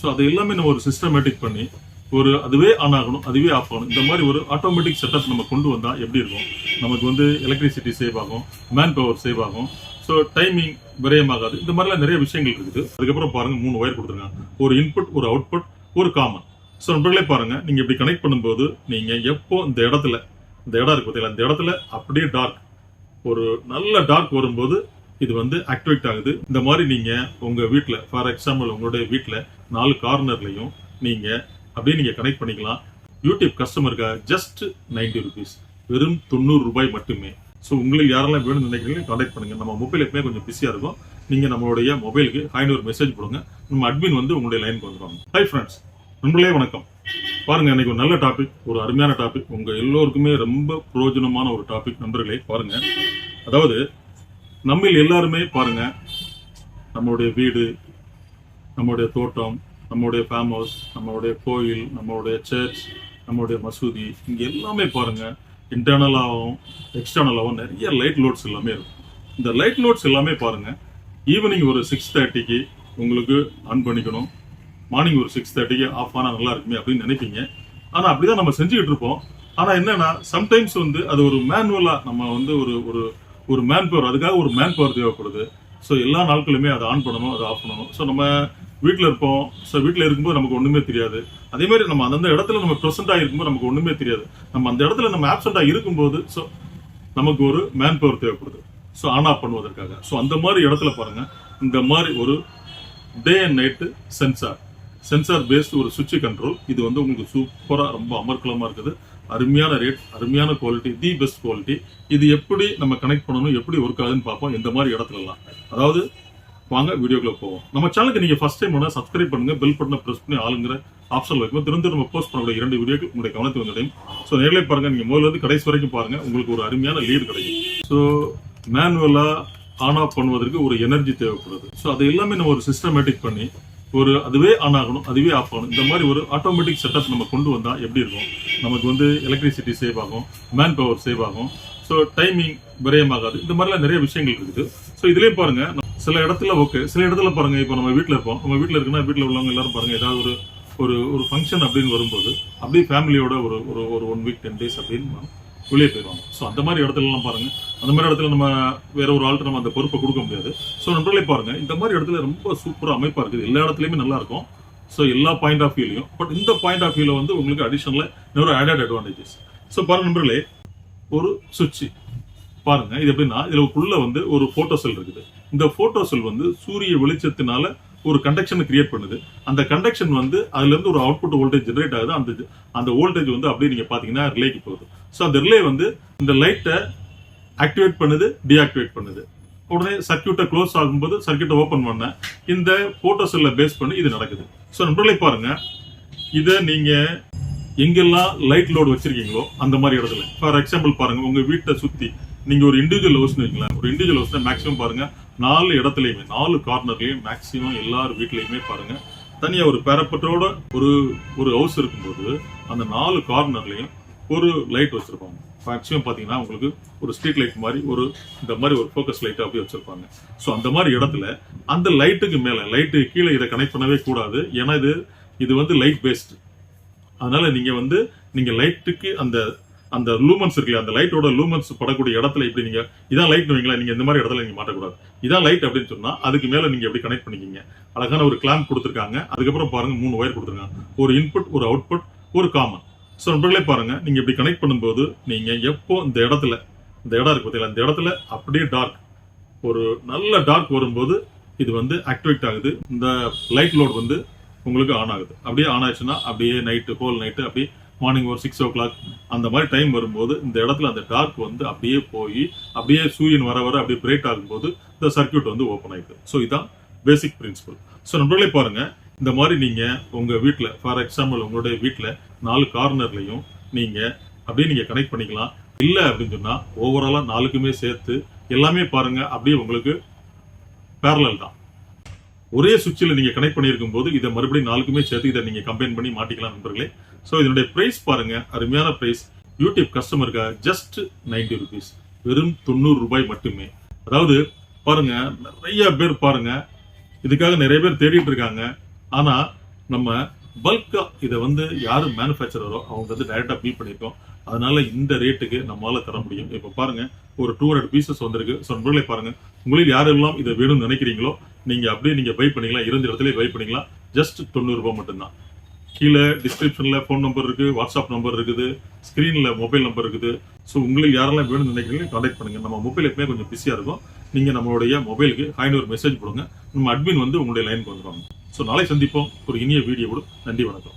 So அது எல்லாமே நம்ம ஒரு சிஸ்டமேட்டிக் பண்ணி ஒரு அதுவே ஆன் ஆகணும் அதுவே ஆஃப் ஆகணும். இந்த மாதிரி ஒரு ஆட்டோமேட்டிக் செட்டப் நம்ம கொண்டு வந்தால் எப்படி இருக்கும்? நமக்கு வந்து எலக்ட்ரிசிட்டி சேவ் ஆகும் மேன் பவர் சேவ் ஆகும். ஸோ டைமிங் விரயமாகாது. இந்த மாதிரிலாம் நிறைய விஷயங்கள் இருக்குது. அதுக்கப்புறம் பாருங்கள் மூணு ஒயர் கொடுத்துருக்காங்க. ஒரு இன்புட் ஒரு அவுட்புட் ஒரு காமன் ஸோ நண்பர்களே பாருங்கள் நீங்கள் இப்படி கனெக்ட் பண்ணும்போது நீங்கள் எப்போ இந்த இடத்துல இந்த இடம் இருக்கு பார்த்தீங்களா? இந்த இடத்துல அப்படியே டார்க் ஒரு நல்ல டார்க் வரும்போது இது வந்து ஆக்டிவேட் ஆகுது. இந்த மாதிரி நீங்கள் உங்கள் வீட்டில் ஃபார் எக்ஸாம்பிள் உங்களுடைய வீட்டில் நாலு கார்னர்லையும் நீங்கள் அப்படியே நீங்கள் கனெக்ட் பண்ணிக்கலாம். யூடியூப் கஸ்டமருக்காக ஜஸ்ட் 90 ருபீஸ் வெறும் தொண்ணூறு ரூபாய் மட்டுமே. ஸோ உங்களுக்கு யாரெல்லாம் வேணும்னு நினைக்கிறீங்களோ கான்டாக்ட் பண்ணுங்க. நம்ம மொபைல் எப்பவுமே கொஞ்சம் பிஸியாக இருக்கும். நீங்கள் நம்மளுடைய மொபைலுக்கு ஹாய்னு ஒரு மெசேஜ் போடுங்க. நம்ம அட்மின் வந்து உங்களுடைய லைனுக்கு வந்துடுவாங்க ஹை ஃப்ரெண்ட்ஸ் நண்பர்களே வணக்கம். பாருங்க இன்றைக்கி ஒரு நல்ல டாபிக் ஒரு அருமையான டாபிக் உங்கள் எல்லோருக்குமே ரொம்ப பிரயோஜனமான ஒரு டாபிக் நண்பர்களே பாருங்க. அதாவது நம்மில் எல்லாருமே பாருங்க நம்மளுடைய வீடு நம்மளுடைய தோட்டம் நம்மளுடைய ஃபார்ம் ஹவுஸ் நம்மளுடைய கோயில் நம்மளுடைய சர்ச் நம்மளுடைய மசூதி இங்கே எல்லாமே பாருங்கள் இன்டர்னலாகவும் எக்ஸ்டர்னலாகவும் நிறைய லைட் லோட்ஸ் எல்லாமே இருக்கும். இந்த லைட் லோட்ஸ் எல்லாமே பாருங்கள் ஈவினிங் ஒரு சிக்ஸ் தேர்ட்டிக்கு உங்களுக்கு ஆன் பண்ணிக்கணும். மார்னிங் ஒரு சிக்ஸ் தேர்ட்டிக்கு ஆஃப் ஆனால் நல்லா இருக்குமே அப்படின்னு நினைப்பீங்க. ஆனா அப்படிதான் நம்ம செஞ்சுக்கிட்டு இருப்போம். ஆனால் என்னன்னா சம்டைம்ஸ் வந்து அது ஒரு மேனுவலாக நம்ம வந்து ஒரு ஒரு ஒரு மேன் பவர் அதுக்காக ஒரு மேன் பவர் தேவைப்படுது. ஸோ எல்லா நாட்களுமே அதை ஆன் பண்ணணும் அதை ஆஃப் பண்ணணும். ஸோ நம்ம வீட்டில் இருப்போம். ஸோ வீட்டில் இருக்கும்போது நமக்கு ஒன்றுமே தெரியாது. அதே மாதிரி நம்ம அந்தந்த இடத்துல நம்ம ப்ரெசென்ட்டாக இருக்கும்போது நமக்கு ஒன்றுமே தெரியாது. நம்ம அந்த இடத்துல நம்ம ஆப்சென்ட்டாக இருக்கும்போது ஸோ நமக்கு ஒரு மேன் பவர் தேவைப்படுது. ஸோ ஆன் ஆஃப் பண்ணுவதற்காக. ஸோ அந்த மாதிரி இடத்துல பாருங்க. இந்த மாதிரி ஒரு day and night sensor sensor based ஒரு சுவிட்ச் கண்ட்ரோல் இது வந்து உங்களுக்கு சூப்பராக ரொம்ப அமர்க்கலமாக இருக்குது. அருமையான ரேட் அருமையான குவாலிட்டி தி பெஸ்ட் குவாலிட்டி இது எப்படி நம்ம கனெக்ட் பண்ணணும் எப்படி ஒர்க் ஆகுதுன்னு பார்ப்போம். இந்த மாதிரி இடத்துலலாம். அதாவது வாங்க வீடியோக்குள்ள போவோம். நம்ம சேனலுக்கு நீங்க ஃபர்ஸ்ட் டைம் பண்ணா சப்ஸ்கிரைப் பண்ணுங்க பெல் பட்டனை பிரஸ் பண்ணி ஆளுங்கிற ஆப்ஷன் வைக்கும் திரும்ப நம்ம போஸ்ட் பண்ணக்கூடிய இரண்டு வீடியோக்கு உங்களுடைய கவனத்தை வந்துடையும் ஸோ நேரிலே பாருங்க நீங்க முதல்ல இருந்து கடைசி வரைக்கும் பாருங்க உங்களுக்கு ஒரு அருமையான லீடு கிடைக்கும். ஸோ மேனுவலா ஆன் ஆஃப் பண்ணுவதற்கு ஒரு எனர்ஜி தேவைப்படுது. ஸோ அது எல்லாமே நம்ம ஒரு சிஸ்டமேட்டிக் பண்ணி ஒரு அதுவே ஆன் ஆகணும் அதுவே ஆஃப் ஆகணும். இந்த மாதிரி ஒரு ஆட்டோமேட்டிக் செட்டப் நம்ம கொண்டு வந்தால் எப்படி இருக்கும்? நமக்கு வந்து எலக்ட்ரிசிட்டி சேவ் ஆகும் மேன் பவர் சேவ் ஆகும். ஸோ டைமிங் விரயமாகாது. இந்த மாதிரிலாம் நிறைய விஷயங்கள் இருக்குது. ஸோ இதுலேயே பாருங்கள் சில இடத்துல ஓகே சில இடத்துல பாருங்க இப்போ நம்ம வீட்டில் இருப்போம். நம்ம வீட்டில் இருக்குன்னா வீட்டில் உள்ளவங்க எல்லாரும் பாருங்க ஏதாவது ஒரு ஒரு ஒரு ஃபங்க்ஷன் அப்படின்னு வரும்போது அப்படியே ஃபேமிலியோட ஒரு ஒரு ஒரு ஒன் வீக் டென் டேஸ் அப்படின்னு வெளியே போயிடுவாங்க. ஸோ அந்த மாதிரி இடத்துலலாம் பாருங்க. அந்த மாதிரி இடத்துல நம்ம வேற ஒரு ஆள்கிட்ட நம்ம அந்த பொறுப்பை கொடுக்க முடியாது. ஸோ நண்பர்களே பாருங்க இந்த மாதிரி இடத்துல ரொம்ப சூப்பராக அமைப்பாக இருக்குது. எல்லா இடத்துலையுமே நல்லா இருக்கும். ஸோ எல்லா பாயிண்ட் ஆஃப் வியூலையும் பட் இந்த பாயிண்ட் ஆஃப் வியூவில் வந்து உங்களுக்கு அடிஷனலாக இன்னொரு ஆடட் அட்வான்டேஜஸ் ஸோ பாருங்க நண்பர்களே ஒரு சுவிட்ச். பாருங்க இது எப்படின்னா இதுக்குள்ள வந்து ஒரு போட்டோ செல் இருக்குது. இந்த போட்டோ செல் வந்து சூரிய வெளிச்சத்தினால ஒரு கண்டக்ஷனை கிரியேட் பண்ணுது. அந்த கண்டக்ஷன் வந்து அதுல இருந்து ஒரு அவுட்புட் வோல்டேஜ் ஜென்ரேட் ஆகுது. அந்த அந்த வோல்டேஜ் வந்து அப்படியே நீங்க பாத்தீங்கன்னா ரிலேக்கு போகுது. ஸோ அந்த ரிலே வந்து இந்த லைட்டை ஆக்டிவேட் பண்ணுது டீஆக்டிவேட் பண்ணுது. உடனே சர்க்கியூட்டை க்ளோஸ் ஆகும்போது சர்க்கியூட்டை ஓப்பன் பண்ண இந்த போட்டோ செல்லை பேஸ் பண்ணி இது நடக்குது. ஸோ நண்பர்களே பாருங்க. இதை நீங்க எங்கெல்லாம் லைட் லோடு வச்சிருக்கீங்களோ அந்த மாதிரி இடத்துல. ஃபார் எக்ஸாம்பிள் பாருங்க உங்க வீட்டை சுத்தி நீங்க ஒரு இண்டிவிஜுவல் ஹவுஸ்னு வைங்களேன். ஒரு இண்டிவிஜுவல் ஹவுஸ்ல மேக்ஸிமம் பாருங்க நாலு இடத்துலயுமே நாலு கார்னர்லயும் மேக்ஸிமம் எல்லார் வீட்லயுமே பாருங்க. தனியா ஒரு பேரப்பட்டோட ஒரு ஒரு ஹவுஸ் இருக்கும்போது அந்த நாலு கார்னர்லயும் ஒரு லைட் வச்சிருப்பாங்க மேக்ஸிமம் பாத்தீங்கன்னா உங்களுக்கு ஒரு ஸ்ட்ரீட் லைட் மாதிரி ஒரு இந்த மாதிரி ஒரு ஃபோக்கஸ் லைட் அப்படியே வச்சிருப்பாங்க. ஸோ அந்த மாதிரி இடத்துல அந்த லைட்டுக்கு மேல லைட்டு கீழே இதை கனெக்ட் பண்ணவே கூடாது. ஏன்னா இது இது வந்து லைட் பேஸ்ட் அதனால நீங்க வந்து நீங்க லைட்டுக்கு அந்த அந்த லூமன்ஸ் இருக்குல்ல அந்த லைட்டோட லூமன்ஸ் படக்கூடிய இடத்துல இப்படி நீங்க இதான் லைட் வைங்களா நீங்க இந்த மாதிரி இடத்துல நீங்க மாட்டக்கூடாது. இதான் லைட் அப்படின்னு சொன்னா அதுக்கு மேல நீங்க எப்படி கனெக்ட் பண்ணிக்கிங்க? அழகான ஒரு கிளாம்ப் கொடுத்துருக்காங்க. அதுக்கப்புறம் பாருங்க மூணு ஒயர் கொடுத்துருக்காங்க. ஒரு இன்புட் ஒரு அவுட்புட் ஒரு காமன் ஸோ நண்பர்களே பாருங்க நீங்க இப்படி கனெக்ட் பண்ணும்போது நீங்க எப்போ இந்த இடத்துல இந்த இடம் இருக்கு பார்த்தீங்களா இந்த இடத்துல அப்படியே டார்க் ஒரு நல்ல டார்க் வரும்போது இது வந்து ஆக்டிவேட் ஆகுது. இந்த லைட் லோட் வந்து உங்களுக்கு ஆன் ஆகுது. அப்படியே ஆன் ஆச்சுன்னா அப்படியே நைட்டு ஹோல் நைட்டு அப்படியே மார்னிங் ஒரு சிக்ஸ் ஓ கிளாக் அந்த மாதிரி டைம் வரும்போது இந்த இடத்துல அந்த டார்க் வந்து அப்படியே போய் அப்படியே சூரியன் வர வர அப்படியே பிரேக் ஆகும்போது இந்த சர்க்கியூட் வந்து ஓப்பன் ஆகிடுது ஸோ இதுதான் பேசிக் பிரின்சிபல் ஸோ நண்பர்களே பாருங்க இந்த மாதிரி நீங்க உங்க வீட்டில் ஃபார் எக்ஸாம்பிள் உங்களுடைய வீட்டில் நாலு கார்னர்லையும் நீங்க அப்படியே நீங்க கனெக்ட் பண்ணிக்கலாம். இல்லை அப்படின்னு சொன்னால் ஓவராலாக நாலுக்குமே சேர்த்து எல்லாமே பாருங்க அப்படியே உங்களுக்கு பேரலல் தான். ஒரே சுவிட்சில் நீங்க கனெக்ட் பண்ணியிருக்கும் போது இதை மறுபடியும் நாலுக்குமே சேர்த்து இதை நீங்க கம்பைன் பண்ணி மாட்டிக்கலாம் நண்பர்களே. ஸோ இதனுடைய ப்ரைஸ் பாருங்க. அருமையான பிரைஸ் யூடியூப் கஸ்டமருக்காக ஜஸ்ட் 90 ருபீஸ் வெறும் தொண்ணூறு ரூபாய் மட்டுமே. அதாவது பாருங்க நிறைய பேர் பாருங்க. இதுக்காக நிறைய பேர் தேடிட்டு இருக்காங்க. ஆனா நம்ம பல்கா இதை வந்து யாரு மேனுஃபேக்சரோ அவங்க வந்து டைரக்டா பீட் பண்ணியிருக்கோம் அதனால இந்த ரேட்டுக்கு நம்மளால தர முடியும். இப்போ பாருங்க ஒரு டூ ஹண்ட்ரட் பீசஸ் வந்திருக்கு. ஸோ நண்பர்களே பாருங்க உங்களில் யாரெல்லாம் இதை வேணும்னு நினைக்கிறீங்களோ நீங்க அப்படியே நீங்க பை பண்ணிக்கலாம். இருந்த இடத்துல பை பண்ணிக்கலாம். ஜஸ்ட் தொண்ணூறு ரூபாய் மட்டும்தான். கீழே டிஸ்கிரிப்ஷனில் ஃபோன் நம்பர் இருக்குது வாட்ஸ்அப் நம்பர் இருக்குது ஸ்க்ரீனில் மொபைல் நம்பர் இருக்குது. ஸோ உங்களுக்கு யாரெல்லாம் வேணும்னு நினைக்கிறீங்களோ காண்டாக்ட் பண்ணுங்க. நம்ம மொபைல் எப்பவுமே கொஞ்சம் பிஸியாக இருக்கும். நீங்கள் நம்மளுடைய மொபைலுக்கு ஹாய்னு ஒரு மெசேஜ் கொடுங்க. நம்ம அட்மின் வந்து உங்களுடைய லைனுக்கு வந்துடுவாங்க ஸோ நாளை சந்திப்போம். ஒரு இனிய வீடியோவோடு நன்றி வணக்கம்.